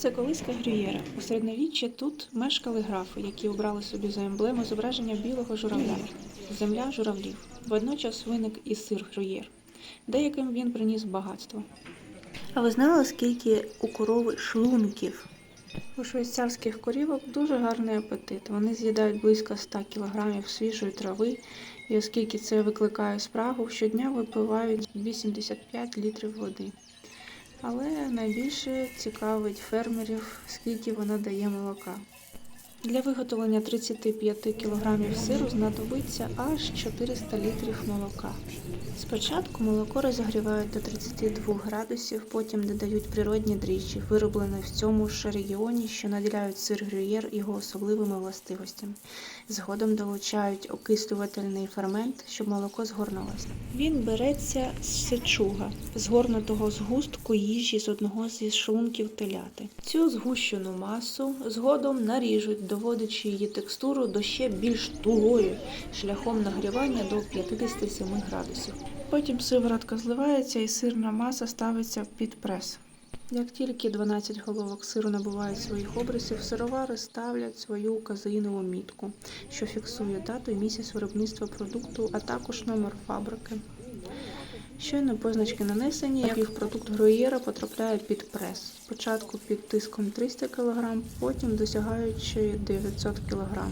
Це колиска Грюєра. У середньовіччі тут мешкали графи, які обрали собі за емблему зображення білого журавля. Земля журавлів. Водночас виник і сир Грюєр. Деяким він приніс багатство. А ви знали, скільки у корови шлунків? У швейцарських корівок дуже гарний апетит. Вони з'їдають близько 100 кг свіжої трави, і оскільки це викликає спрагу, щодня випивають 85 літрів води. Але найбільше цікавить фермерів, скільки вона дає молока. Для виготовлення 35 кг сиру знадобиться аж 400 літрів молока. Спочатку молоко розігрівають до 32 градусів, потім додають природні дріжджі, вироблені в цьому ж регіоні, що наділяють сир грюєр його особливими властивостями. Згодом долучають окислювательний фермент, щоб молоко згорнулося. Він береться з сечуга, згорнутого згустку їжі з одного зі шлунків теляти. Цю згущену масу згодом наріжуть, доводячи її текстуру до ще більш тугої шляхом нагрівання до 57 градусів. Потім сиворотка зливається і сирна маса ставиться під прес. Як тільки 12 головок сиру набувають своїх обрисів, сировари ставлять свою казеїнову мітку, що фіксує дату і місяць виробництва продукту, а також номер фабрики. Щойно позначки нанесені, як їх продукт груєра потрапляє під прес. Спочатку під тиском 300 кг, потім досягаючи 900 кг.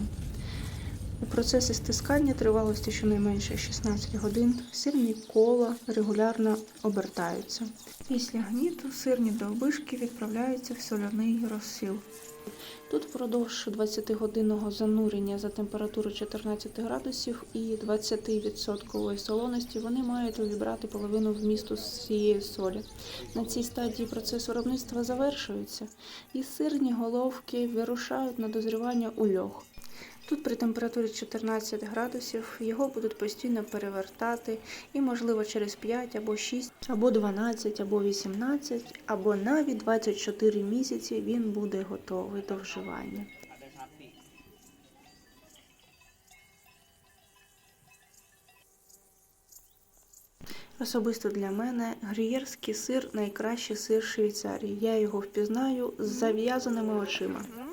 У процесі стискання тривалості щонайменше 16 годин сирні кола регулярно обертаються. Після гніту сирні довбишки відправляються в соляний розсіл. Тут впродовж 20-годинного занурення за температуру 14 градусів і 20% солоності вони мають увібрати половину вмісту з цієї солі. На цій стадії процес виробництва завершується, і сирні головки вирушають на дозрівання у льох. Тут при температурі 14 градусів його будуть постійно перевертати, і, можливо, через 5 або 6, або 12, або 18, або навіть 24 місяці він буде готовий до вживання. Особисто для мене грюєрський сир найкращий сир Швейцарії. Я його впізнаю з зав'язаними очима.